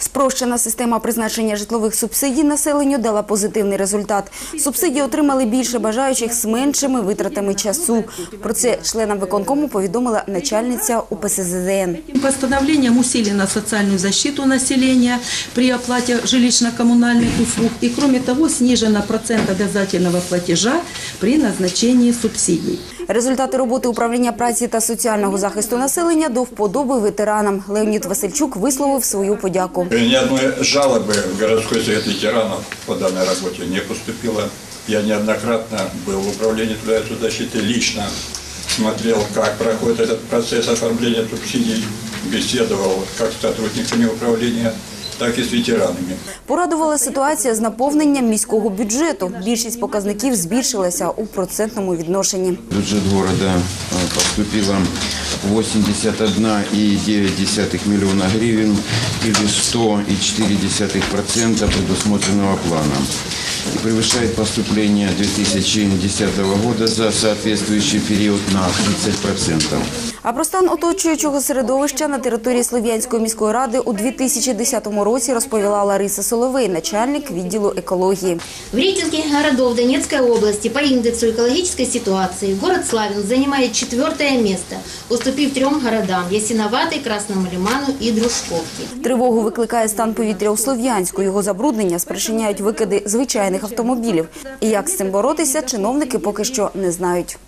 Спрощена система призначення житлових субсидій населенню дала позитивний результат. Субсидії отримали більше бажаючих з меншими витратами часу. Про це членам виконкому повідомила начальниця УПСЗДН. Этим постановлением усилена социальную защиту населения при оплате жилищно-коммунальных услуг. И кроме того, снижено процент обязательного платежа при назначении субсидий. Результати роботи управління праці та соціального захисту населення до вподоби ветеранам. Леонід Васильчук висловив свою подяку. Ни одной жалобы в городской совет ветеранов по данной работе не поступило. Я неоднократно был в управлении труда и соцзащиты, лично смотрел, как проходит этот процесс оформления субсидий, беседовал как с сотрудниками управления, так і з ветеранами. Порадувала ситуація з наповненням міського бюджету. Більшість показників збільшилася у процентному відношенні. Бюджет города э, поступило 81,9 мільйона гривень, або 100,4% предусмотреного плана. И превышает поступление 2010 года за соответствующий период на 30%. А про стан оточуючого середовища на території Слов'янської міської ради у 2010 році розповіла Лариса Соловей, начальник відділу екології. В рейтинге городов Донецкой области по индексу экологической ситуации город Славянск занимает четвертое место, уступив трем городам – Ясиноватой, Красному Лиману и Дружковке. Тривогу викликає стан повітря у Слов'янську. Його забруднення спричиняють викиди звичайних автомобілів. І як з цим боротися, чиновники поки що не знають.